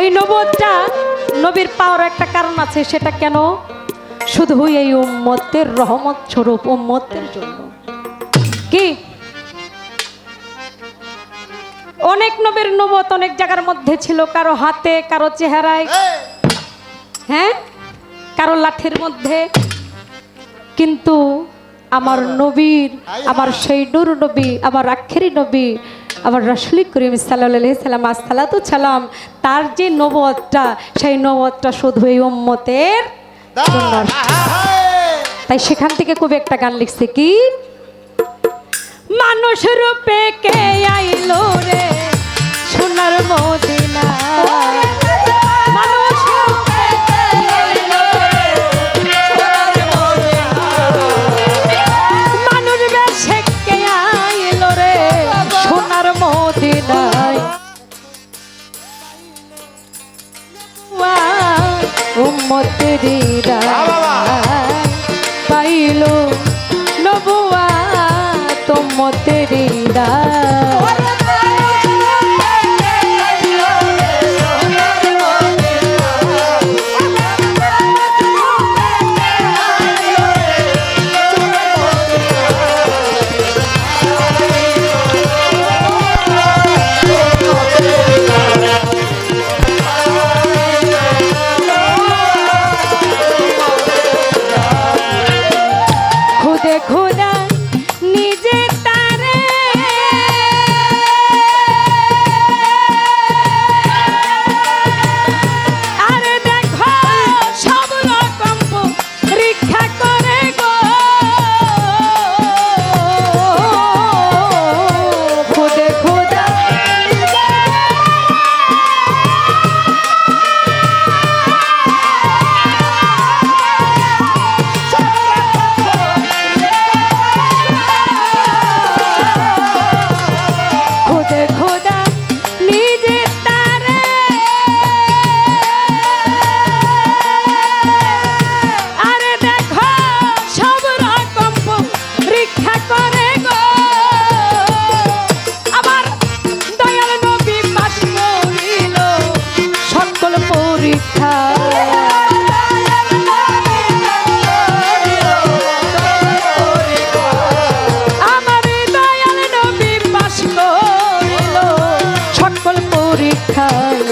এই নবদটা নবীর পাওয়ার একটা কারণ আছে, সেটা কেন? শুধু এই উম্মতের রহমত স্বরূপ, উম্মতের জন্য। কি? অনেক নবীর নবত অনেক জায়গার মধ্যে ছিল, কারও হাতে, কারও চেহারায় হ্যাঁ? কারও লাঠির মধ্যে। কিন্তু আমার নবীর, আমার সেই নূর নবী, আমার আখেরি নবী আমার রসুল করিম সাল্লাম আসসালাতু সালাম তার যে নবদটা সেই নবদটা শুধু এই উম্মতের তাই সেখান থেকে খুব একটা গান লিখছে কি? মানুষ রূপে কে আইলো রে? সোনার মদিনা। সোনার মদিনায় উম্মতেরি পাইল নবুয়া তোমতেরি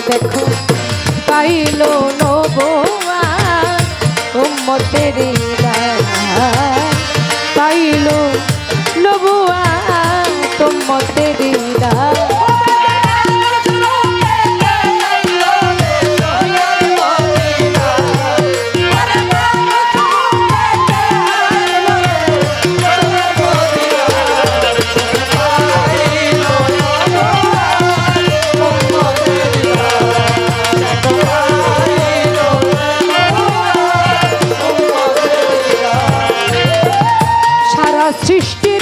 দেখো পাইল নবুয়া উম্মতের সারা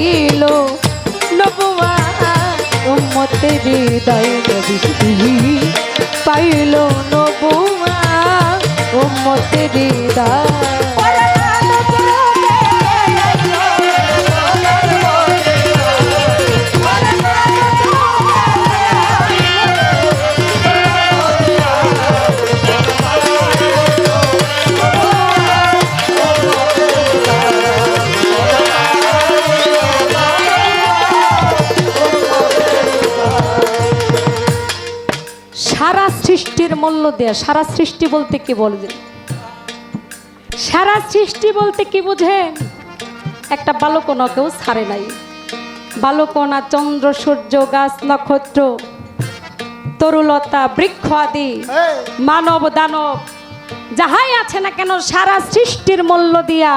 পাইল নবুয়া উম্মতে হৃদয় নবী পাইল নবুয়া উম্মতে সারা সৃষ্টির মূল্য দেয়া সারা সৃষ্টি বলতে কি বলবেন সারা সৃষ্টি বলতে কি বুঝেন একটা বালকোনাকেও ছাড়ে নাই। বালকোনা চন্দ্র সূর্য গাছ নক্ষত্র তরুলতা বৃক্ষ আদি মানব দানব যাহাই আছে না কেন সারা সৃষ্টির মূল্য দিয়া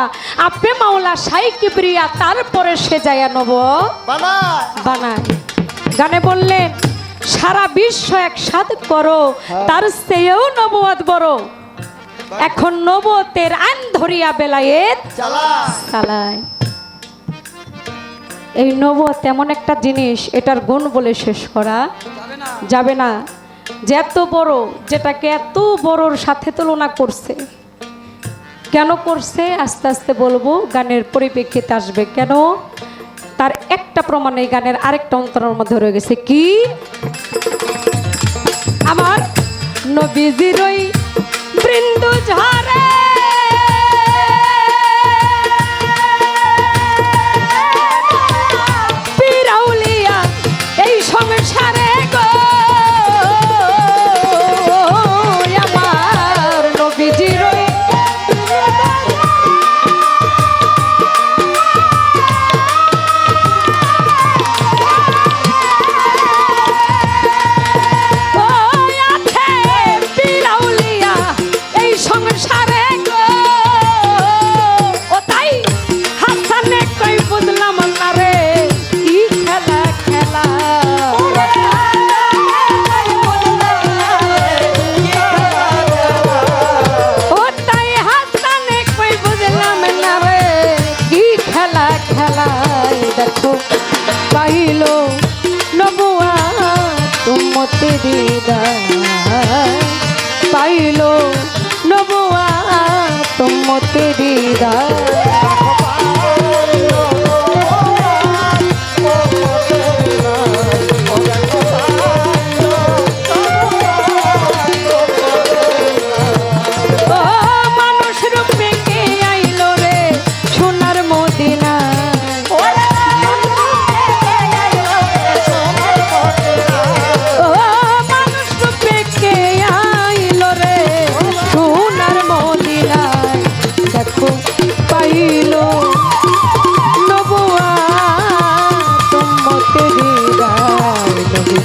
আপে মাওলা সাই কিবরিয়া তারপরে সে যায় নব। বানায়। গানে বললেন সারা বিশ্ব একসাথ করো তার সেও নবদ বড়। এখন নবতের আন ধরিয়া বেলায়েত চালায়। এই নবত এমন একটা জিনিস এটার গুণ বলে শেষ করা যাবে না। যে এত বড় যেটাকে এত বড়র সাথে তুলনা করছে। কেন করছে? আস্তে আস্তে বলব গানের পরিপ্রেক্ষিতে আসবে। কেন? তার একটা প্রমাণ এই গানের আরেকটা অন্তরের মধ্যে রয়ে গেছে। কি? আমার নবীজির বৃন্দু ঝরে তুমতে দিদার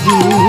হৃদয়